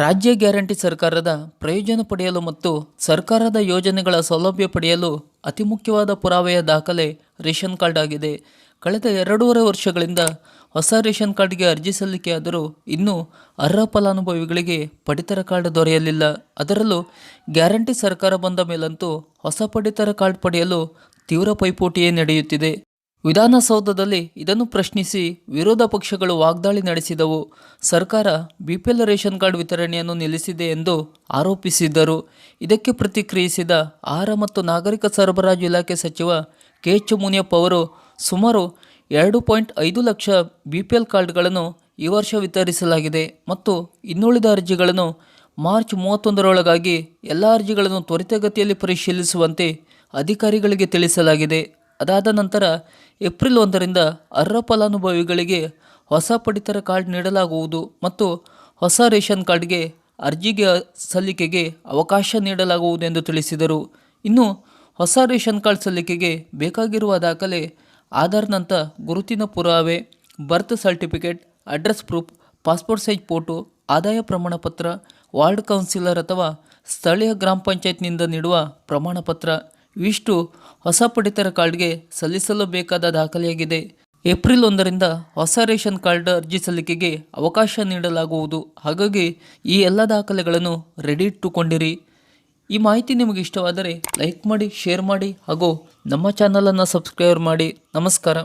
ರಾಜ್ಯ ಗ್ಯಾರಂಟಿ ಸರ್ಕಾರದ ಪ್ರಯೋಜನ ಪಡೆಯಲು ಮತ್ತು ಸರ್ಕಾರದ ಯೋಜನೆಗಳ ಸೌಲಭ್ಯ ಪಡೆಯಲು ಅತಿ ಮುಖ್ಯವಾದ ಪುರಾವೆಯ ದಾಖಲೆ ರೇಷನ್ ಕಾರ್ಡ್ ಆಗಿದೆ. ಕಳೆದ ಎರಡೂವರೆ ವರ್ಷಗಳಿಂದ ಹೊಸ ರೇಷನ್ ಕಾರ್ಡ್ಗೆ ಅರ್ಜಿ ಸಲ್ಲಿಕೆಯಾದರೂ ಇನ್ನೂ ಅರ್ಹ ಫಲಾನುಭವಿಗಳಿಗೆ ಪಡಿತರ ಕಾರ್ಡ್ ದೊರೆಯಲಿಲ್ಲ. ಅದರಲ್ಲೂ ಗ್ಯಾರಂಟಿ ಸರ್ಕಾರ ಬಂದ ಮೇಲಂತೂ ಹೊಸ ಪಡಿತರ ಕಾರ್ಡ್ ಪಡೆಯಲು ತೀವ್ರ ಪೈಪೋಟಿಯೇ ನಡೆಯುತ್ತಿದೆ. ವಿಧಾನಸೌಧದಲ್ಲಿ ಇದನ್ನು ಪ್ರಶ್ನಿಸಿ ವಿರೋಧ ಪಕ್ಷಗಳು ವಾಗ್ದಾಳಿ ನಡೆಸಿದವು. ಸರ್ಕಾರ ಬಿಪಿಎಲ್ ರೇಷನ್ ಕಾರ್ಡ್ ವಿತರಣೆಯನ್ನು ನಿಲ್ಲಿಸಿದೆ ಎಂದು ಆರೋಪಿಸಿದ್ದರು. ಇದಕ್ಕೆ ಪ್ರತಿಕ್ರಿಯಿಸಿದ ಆಹಾರ ಮತ್ತು ನಾಗರಿಕ ಸರಬರಾಜು ಇಲಾಖೆ ಸಚಿವ ಕೆ ಎಚ್ ಮುನಿಯಪ್ಪ ಅವರು, ಸುಮಾರು ಎರಡು ಪಾಯಿಂಟ್ ಐದು ಲಕ್ಷ ಬಿ ಪಿ ಎಲ್ ಕಾರ್ಡ್ಗಳನ್ನು ಈ ವರ್ಷ ವಿತರಿಸಲಾಗಿದೆ ಮತ್ತು ಇನ್ನುಳಿದ ಅರ್ಜಿಗಳನ್ನು ಮಾರ್ಚ್ ಮೂವತ್ತೊಂದರೊಳಗಾಗಿ ಎಲ್ಲ ಅರ್ಜಿಗಳನ್ನು ತ್ವರಿತಗತಿಯಲ್ಲಿ ಪರಿಶೀಲಿಸುವಂತೆ ಅಧಿಕಾರಿಗಳಿಗೆ ತಿಳಿಸಲಾಗಿದೆ. ಅದಾದ ನಂತರ ಏಪ್ರಿಲ್ ಒಂದರಿಂದ ಅರ್ಹ ಫಲಾನುಭವಿಗಳಿಗೆ ಹೊಸ ಪಡಿತರ ಕಾರ್ಡ್ ನೀಡಲಾಗುವುದು ಮತ್ತು ಹೊಸ ರೇಷನ್ ಕಾರ್ಡ್ಗೆ ಅರ್ಜಿಗೆ ಸಲ್ಲಿಕೆಗೆ ಅವಕಾಶ ನೀಡಲಾಗುವುದು ಎಂದು ತಿಳಿಸಿದರು. ಇನ್ನು ಹೊಸ ರೇಷನ್ ಕಾರ್ಡ್ ಸಲ್ಲಿಕೆಗೆ ಬೇಕಾಗಿರುವ ದಾಖಲೆ ಆಧಾರ್ನಂಥ ಗುರುತಿನ ಪುರಾವೆ, birth certificate, address proof, passport size photo, ಆದಾಯ ಪ್ರಮಾಣ ಪತ್ರ ವಾರ್ಡ್ ಕೌನ್ಸಿಲರ್ ಅಥವಾ ಸ್ಥಳೀಯ ಗ್ರಾಮ ಪಂಚಾಯತ್ನಿಂದ ನೀಡುವ ಪ್ರಮಾಣ ಪತ್ರ ಇವಿಷ್ಟು ಹೊಸ ಪಡಿತರ ಕಾರ್ಡ್ಗೆ ಸಲ್ಲಿಸಲು ಬೇಕಾದ ದಾಖಲೆಯಾಗಿದೆ. ಏಪ್ರಿಲ್ ಒಂದರಿಂದ ಹೊಸ ರೇಷನ್ ಕಾರ್ಡ್ ಅರ್ಜಿ ಸಲ್ಲಿಕೆಗೆ ಅವಕಾಶ ನೀಡಲಾಗುವುದು. ಹಾಗಾಗಿ ಈ ಎಲ್ಲ ದಾಖಲೆಗಳನ್ನು ರೆಡಿ ಇಟ್ಟುಕೊಂಡಿರಿ. ಈ ಮಾಹಿತಿ ನಿಮಗೆ ಇಷ್ಟವಾದರೆ ಲೈಕ್ ಮಾಡಿ, ಶೇರ್ ಮಾಡಿ ಹಾಗೂ ನಮ್ಮ ಚಾನಲನ್ನು ಸಬ್ಸ್ಕ್ರೈಬ್ ಮಾಡಿ. ನಮಸ್ಕಾರ.